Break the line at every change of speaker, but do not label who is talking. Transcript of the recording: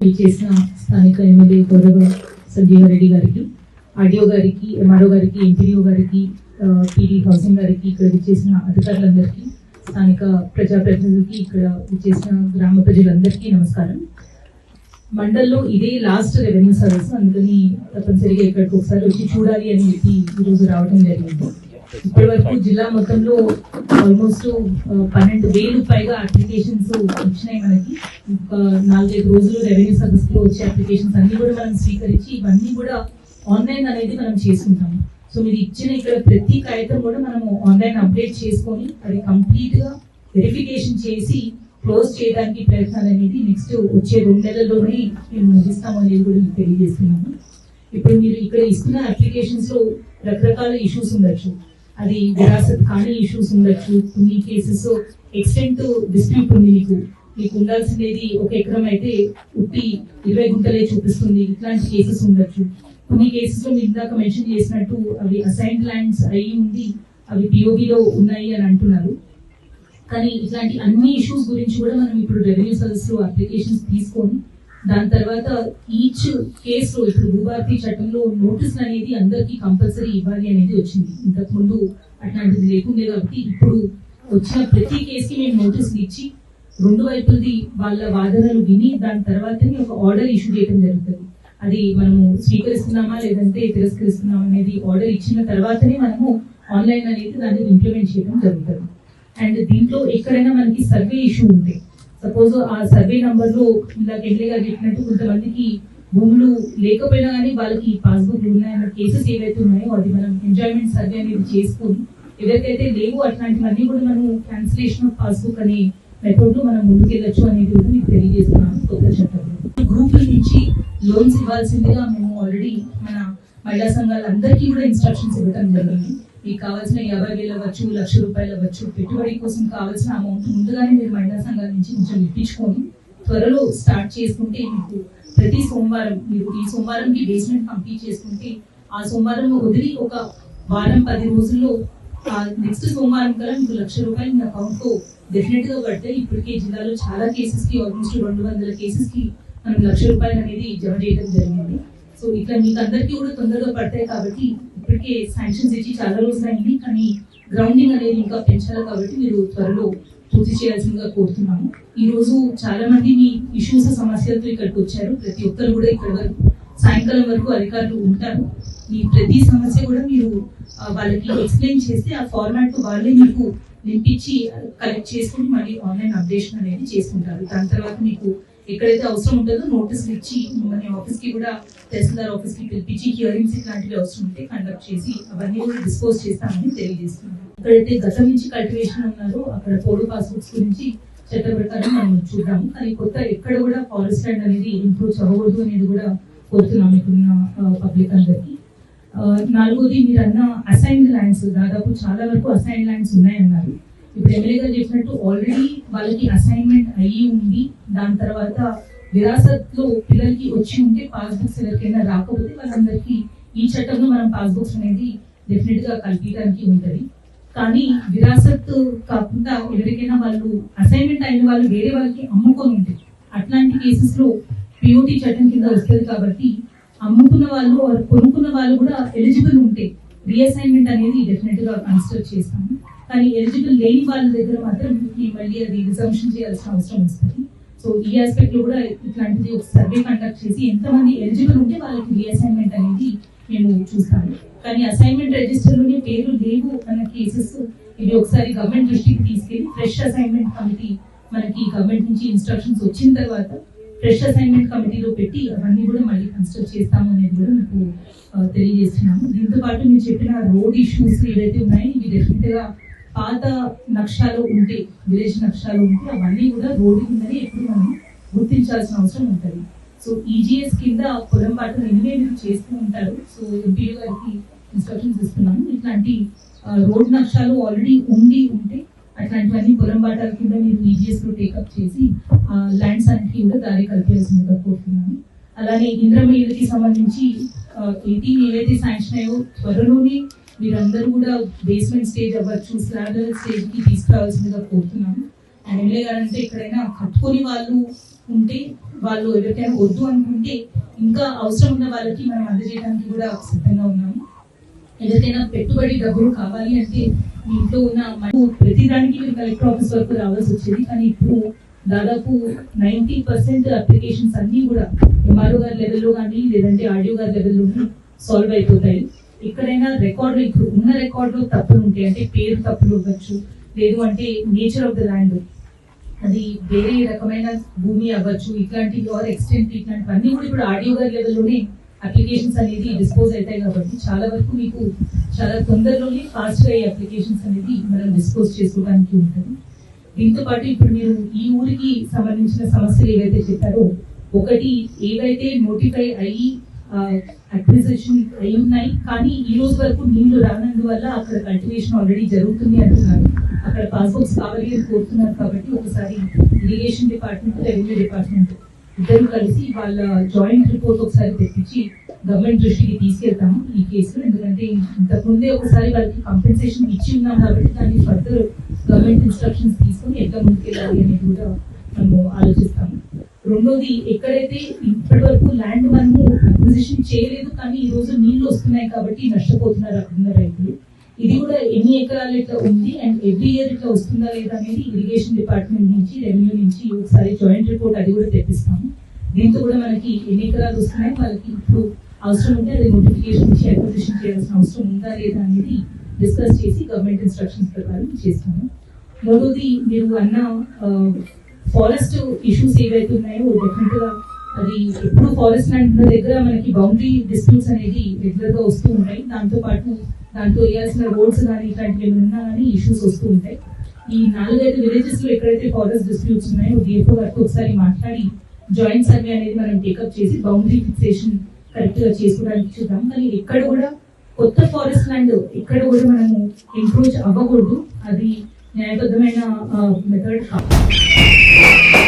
చేసిన స్థానిక ఎమ్మెల్యే గౌరవ సంజీవారెడ్డి గారికి ఆర్డీఓ గారికి ఎంఆర్ఓ గారికి ఎంపీడీఓ గారికి పీడీ హౌసింగ్ గారికి ఇక్కడ చేసిన అధికారులందరికీ స్థానిక ప్రజాప్రతినిధులకి ఇక్కడ చేసిన గ్రామ ప్రజలందరికీ నమస్కారం. మండల్లో ఇదే లాస్ట్ రెవెన్యూ సర్వీస్ అందుకని తప్పనిసరిగా ఇక్కడికి ఒకసారి వచ్చి చూడాలి అని చెప్పి ఈరోజు రావడం జరిగింది. ఇప్పటి వరకు జిల్లా మొత్తంలో ఆల్మోస్ట్ uh, పన్నెండు వేలు పైగా అప్లికేషన్స్ వచ్చినాయి మనకి. నాలుగైదు రోజులు రెవెన్యూ సర్వీస్లో వచ్చే అప్లికేషన్స్ అన్ని కూడా మనం స్వీకరించి ఇవన్నీ కూడా ఆన్లైన్ అనేది మనం చేసుకుంటాం సో మీరు ఇచ్చిన ఇక్కడ ప్రతి కాగితం కూడా మనము ఆన్లైన్ అప్డేట్ చేసుకొని అది కంప్లీట్గా వెరిఫికేషన్ చేసి క్లోజ్ చేయడానికి ప్రయత్నాలు అనేది నెక్స్ట్ వచ్చే రెండు నెలల్లోనే మేము ముగిస్తాము అనేది కూడా మీకు తెలియజేస్తున్నాము. ఇప్పుడు మీరు ఇక్కడ ఇస్తున్న అప్లికేషన్స్లో రకరకాల ఇష్యూస్ ఉండొచ్చు. అది విరాసత్ కానీ ఇష్యూస్ ఉండొచ్చు. కొన్ని కేసెస్ ఎక్స్టెంట్ డిస్ప్యూట్ ఉంది మీకు. మీకు ఉండాల్సినది ఒక ఎకరం అయితే ఉట్టి ఇరవై గుంటలే చూపిస్తుంది. ఇట్లాంటి కేసెస్ ఉండొచ్చు. కొన్ని కేసెస్లో మీరు ఇందాక మెన్షన్ చేసినట్టు అవి అసైన్ ల్యాండ్స్ అయి ఉంది అవి పిఓబిలో ఉన్నాయి అని అంటున్నారు. కానీ ఇట్లాంటి అన్ని ఇష్యూస్ గురించి కూడా మనం ఇప్పుడు రెవెన్యూ సర్వీస్లో అప్లికేషన్స్ తీసుకొని దాని తర్వాత ఈచ్ కేసులో ఇప్పుడు భూభారతి చట్టంలో నోటీస్ అనేది అందరికీ కంపల్సరీ ఇవ్వాలి అనేది వచ్చింది. ఇంతకు ముందు అట్లాంటిది లేకుండే కాబట్టి ఇప్పుడు వచ్చిన ప్రతి కేసుకి మేము నోటీసులు ఇచ్చి రెండు వైపులది వాళ్ళ వాదనలు విని దాని తర్వాతనే ఒక ఆర్డర్ ఇష్యూ చేయడం జరుగుతుంది. అది మనము స్వీకరిస్తున్నామా లేదంటే తిరస్కరిస్తున్నామా అనేది ఆర్డర్ ఇచ్చిన తర్వాతనే మనము ఆన్లైన్ అనేది దాన్ని ఇంప్లిమెంట్ చేయడం జరుగుతుంది. అండ్ దీంట్లో ఎక్కడైనా మనకి సర్వే ఇష్యూ ఉంటాయి సపోజ్ ఆ సర్వే నంబర్లో ఇందాక ఎమ్మెల్యే గారు చెప్పినట్టు కొంతమందికి భూములు లేకపోయినా కానీ వాళ్ళకి పాస్బుక్ ఉన్నాయన్న కేసెస్ ఏవైతే ఉన్నాయో అది మనం ఎంజాయ్మెంట్ సర్వే అనేది చేసుకొని ఎవరికైతే లేవు అట్లాంటివన్నీ కూడా మనం క్యాన్సిలేషన్ ఆఫ్ పాస్బుక్ అనే మెథడ్ మనం ముందుకెళ్ళొచ్చు అనేది కూడా మీకు తెలియజేస్తున్నాను. కొత్త చట్టంలో గ్రూప్ నుంచి లోన్స్ ఇవ్వాల్సిందిగా మేము ఆల్రెడీ మన మహిళా సంఘాలందరికీ కూడా ఇన్స్ట్రక్షన్స్ ఇవ్వడం జరిగింది. మీకు కావాల్సిన యాభై వేలు అవ్వచ్చు లక్ష రూపాయలు అవ్వచ్చు పెట్టుబడి కోసం కావాల్సిన అమౌంట్ ముందుగానే మీరు మహిళా సంఘాల నుంచి కొంచెం ఇప్పించుకొని త్వరలో స్టార్ట్ చేసుకుంటే మీకు ప్రతి సోమవారం మీరు ఈ సోమవారంకి బేస్మెంట్ కంప్లీట్ చేసుకుంటే ఆ సోమవారం వదిలి ఒక వారం పది రోజుల్లో నెక్స్ట్ సోమవారం కల్లా మీకు లక్ష రూపాయలు మీ అకౌంట్కు డెఫినెట్ పడితే ఇప్పటికే జిల్లాలో చాలా కేసెస్కి ఆల్మోస్ట్ రెండు వందల కేసెస్కి మనం లక్ష రూపాయలు అనేది జమ చేయడం జరిగింది. సో ఇట్లా మీకు అందరికీ కూడా తొందరగా పడతాయి కాబట్టి ఇప్పటికే శాంక్షన్స్ ఇచ్చి చాలా రోజులు అయింది కానీ గ్రౌండింగ్ అనేది ఇంకా పెంచాలి కాబట్టి మీరు త్వరలో పూర్తి చేయాల్సిందిగా కోరుతున్నాము. ఈ రోజు చాలా మంది మీ ఇష్యూస్ సమస్యలతో ఇక్కడికి వచ్చారు. ప్రతి ఒక్కరు కూడా ఇక్కడ వరకు సాయంకాలం వరకు అధికారులు ఉంటారు. మీ ప్రతి సమస్య కూడా మీరు వాళ్ళకి ఎక్స్ప్లెయిన్ చేస్తే ఆ ఫార్మాట్ వాళ్ళే మీకు నింపించి కలెక్ట్ చేసుకుని మళ్ళీ ఆన్లైన్ అప్డేషన్ అనేది చేసుకుంటారు. దాని తర్వాత మీకు ఎక్కడైతే అవసరం ఉంటుందో నోటీసులు ఇచ్చి మన ఆఫీస్కి కూడా తహసీల్దార్ ఆఫీస్కి పిలిపించి హియరింగ్స్ ఇట్లాంటివి అవసరం ఉంటే కండక్ట్ చేసి అవన్నీ కూడా డిస్పోజ్ చేస్తామని తెలియజేస్తున్నాం. ఎక్కడైతే గతం నుంచి కల్టివేషన్ ఉన్నారో అక్కడ పోడు పాస్బుక్స్ గురించి చట్ట ప్రకారం మనం చూద్దాము. కానీ కొత్త ఎక్కడ కూడా ఫారెస్ట్ ల్యాండ్ అనేది ఇంప్రూవ్ అవ్వకూడదు అనేది కూడా కోరుతున్నాం మీకున్న పబ్లిక్ అందరికి. నాలుగోది మీరు అన్న అసైన్డ్ ల్యాండ్స్ దాదాపు చాలా వరకు అసైన్డ్ ల్యాండ్స్ ఉన్నాయన్నారు. ఇప్పుడు ఎమ్మెల్యే గారు చెప్పినట్టు ఆల్రెడీ వాళ్ళకి అసైన్మెంట్ అయ్యి ఉంది. దాని తర్వాత విరాసత్లో పిల్లలకి వచ్చి ఉంటే పాస్బుక్స్ ఎవరికైనా రాకపోతే వాళ్ళందరికీ ఈ చట్టంలో మనం పాస్బుక్స్ అనేది డెఫినెట్గా కల్పించడానికి ఉంటది. కానీ విరాసత్ కాకుండా ఎవరికైనా వాళ్ళు అసైన్మెంట్ అయిన వాళ్ళు వేరే వాళ్ళకి అమ్ముకొని ఉంటారు అట్లాంటి కేసెస్లో పిఓటి చట్టం కింద వస్తుంది కాబట్టి అమ్ముకున్న వాళ్ళు కొనుక్కున్న వాళ్ళు కూడా ఎలిజిబుల్ ఉంటే రీఅసైన్మెంట్ అనేది డెఫినెట్గా కన్సిడర్ చేస్తాము. కానీ ఎలిజిబుల్ లేని వాళ్ళ దగ్గర మాత్రం ఈ మళ్ళీ అది రిజర్వేషన్ చేయాల్సిన అవసరం వస్తుంది. సో ఈ ఆస్పెక్ట్లో కూడా ఇట్లాంటిది ఒక సర్వే కండక్ట్ చేసి ఎంతమంది ఎలిజిబుల్ ఉంటే వాళ్ళకి రీఅసైన్మెంట్ అనేది మేము చూస్తాము. కానీ అసైన్మెంట్ రిజిస్టర్లోనే పేర్లు లేవు అన్న కేసెస్ ఇది ఒకసారి గవర్నమెంట్ దృష్టికి తీసుకెళ్ళి ఫ్రెష్ అసైన్మెంట్ కమిటీ మనకి గవర్నమెంట్ నుంచి ఇన్స్ట్రక్షన్స్ వచ్చిన తర్వాత ఫ్రెష్ అసైన్మెంట్ కమిటీలో పెట్టి అవన్నీ కూడా మళ్ళీ కన్సిడర్ చేస్తాము అనేది కూడా మీకు తెలియజేస్తున్నాము. దీంతో పాటు మీరు చెప్పిన రోడ్ ఇష్యూస్ ఏవైతే ఉన్నాయో ఇవి డెఫినెట్గా పాత నక్షాలు ఉంటే విలేజ్ నక్షాలు ఉంటే అవన్నీ కూడా రోడ్డు కిందనే ఎప్పుడు మనం గుర్తించాల్సిన అవసరం ఉంటుంది. సో ఈజీఎస్ కింద పొలం పాటలు ఎనివే మీరు చేస్తూ ఉంటారు. సో ఎంపీఓ గారికి ఇన్స్ట్రక్షన్స్ ఇస్తున్నాము. ఇట్లాంటి రోడ్డు రోడ్ నక్షాలు ఆల్రెడీ ఉండి ఉంటే అట్లాంటివన్నీ పొలం బాటల కింద మీరు ఈజీఎస్లో టేకప్ చేసి ల్యాండ్స్ అన్నిటికీ కూడా దారి కల్పించాల్సిందిగా కోరుతున్నాను అలానే ఇంద్రమీలకి సంబంధించి ఎయిటీన్ ఏవైతే శాంక్షన్ అయ్యో త్వరలోనే మీరందరూ కూడా బేస్మెంట్ స్టేజ్ అవ్వచ్చు స్లాబ్ స్టేజ్కి తీసుకురావాల్సిందిగా కోరుతున్నాను. అండ్ ఎమ్మెల్యే గారు అంటే ఎక్కడైనా కట్టుకొని వాళ్ళు ఉంటే వాళ్ళు ఎవరికైనా వద్దు అనుకుంటే ఇంకా అవసరం ఉన్న వాళ్ళకి మనం అందజేయడానికి కూడా సిద్ధంగా ఉన్నాము. ఎవరికైనా పెట్టుబడి డబ్బులు కావాలి అంటే మీ ఇంట్లో ఉన్న మనకు ప్రతిదానికి మీరు కలెక్టర్ ఆఫీస్ వరకు రావాల్సి వచ్చేది. కానీ ఇప్పుడు దాదాపు నైంటీ పర్సెంట్ అప్లికేషన్స్ అన్ని కూడా ఎంఆర్ఓ గారి లెవెల్లో కానీ లేదంటే ఆర్డీఓ గారి లెవెల్లో సాల్వ్ అయిపోతాయి. ఎక్కడైనా రికార్డు ఇప్పుడు ఉన్న రికార్డులు తప్పులు ఉంటాయి అంటే పేరు తప్పులు ఇవ్వచ్చు లేదు అంటే నేచర్ ఆఫ్ ద ల్యాండ్. అది వేరే రకమైన భూమి అవ్వచ్చు. ఇట్లాంటి ఆర్ ఎక్స్టెంట్ ఇట్లాంటివన్నీ కూడా ఇప్పుడు ఆడియో గారి లెవెల్లోనే అప్లికేషన్స్ అనేది డిస్పోజ్ అవుతాయి కాబట్టి చాలా వరకు మీకు చాలా తొందరలోనే ఫాస్ట్ అయ్యే అప్లికేషన్స్ అనేది మనం డిస్పోజ్ చేసుకోవడానికి ఉంటుంది. దీంతో పాటు ఇప్పుడు మీరు ఈ ఊరికి సంబంధించిన సమస్యలు ఏవైతే చెప్పారో ఒకటి ఏవైతే నోటిఫై అయ్యి అక్విజిషన్ అయి ఉన్నాయి. కానీ ఈ రోజు వరకు నీళ్ళు రానందువల్ల అక్కడ కల్టివేషన్ ఆల్రెడీ జరుగుతుంది అంటున్నారు. అక్కడ పాస్బుక్స్ కావాలి అని కోరుతున్నారు కాబట్టి ఒకసారి ఇరిగేషన్ డిపార్ట్మెంట్ రెవెన్యూ డిపార్ట్మెంట్ ఇద్దరు కలిసి వాళ్ళ జాయింట్ రిపోర్ట్ ఒకసారి తెప్పించి గవర్నమెంట్ దృష్టికి తీసుకెళ్తాము ఈ కేసులో. ఎందుకంటే ఇంతకుముందే ఒకసారి వాళ్ళకి కంపెన్సేషన్ ఇచ్చి ఉన్నాం కాబట్టి దాన్ని ఫర్దర్ గవర్నమెంట్ ఇన్స్ట్రక్షన్స్ తీసుకొని ఎట్లా ముందుకెళ్ళాలి అనేది కూడా మనము ఆలోచిస్తాము. రెండోది ఎక్కడైతే ఇప్పటి వరకు ల్యాండ్ మనము అక్విజిషన్ చేయలేదు కానీ ఈ రోజు నీళ్ళు వస్తున్నాయి కాబట్టి నష్టపోతున్నారు అక్కడున్న రైతులు. ఇది కూడా ఎన్ని ఎకరాలు ఇట్లా ఉంది అండ్ ఎవ్రీ ఇయర్ ఇట్లా వస్తుందా లేదా అనేది ఇరిగేషన్ డిపార్ట్మెంట్ నుంచి రెవెన్యూ నుంచి ఒకసారి జాయింట్ రిపోర్ట్ అది కూడా తెప్పిస్తాము. దీంతో కూడా మనకి ఎన్ని ఎకరాలు వస్తున్నాయి వాళ్ళకి ఇప్పుడు అవసరం ఉంటే అది నోటిఫికేషన్ ఇచ్చి అక్విజిషన్ చేయాల్సిన అవసరం ఉందా లేదా అనేది డిస్కస్ చేసి గవర్నమెంట్ ఇన్స్ట్రక్షన్స్ ప్రకారం చేస్తాము. మూడోది మీరు అన్న ఫారెస్ట్ ఇష్యూస్ ఏవైతే ఉన్నాయో డెఫినెట్గా అది ఎప్పుడు ఫారెస్ట్ ల్యాండ్ ఉన్న దగ్గర మనకి బౌండరీ డిస్ప్యూట్స్ అనేది రెగ్యులర్గా వస్తూ ఉంటాయి. దాంతో పాటు దాంట్లో వేయాల్సిన రోడ్స్ కానీ ఇట్లాంటివి ఏమైనా ఉన్నా కానీ ఇష్యూస్ వస్తూ ఉంటాయి. ఈ నాలుగైదు విలేజెస్లో ఎక్కడైతే ఫారెస్ట్ డిస్ప్యూట్స్ ఉన్నాయో డిఎఫ్ఓ గారితో ఒకసారి మాట్లాడి జాయింట్ సర్వే అనేది మనం టేకప్ చేసి బౌండరీ ఫిక్సేషన్ కరెక్ట్గా చేసుకోవడానికి చూద్దాం. కానీ ఎక్కడ కూడా కొత్త ఫారెస్ట్ ల్యాండ్ ఎక్కడ కూడా మనము ఎంక్రోచ్ అవ్వకూడదు. అది న్యాయబద్ధమైన మెథడ్ కాదు. Thank you.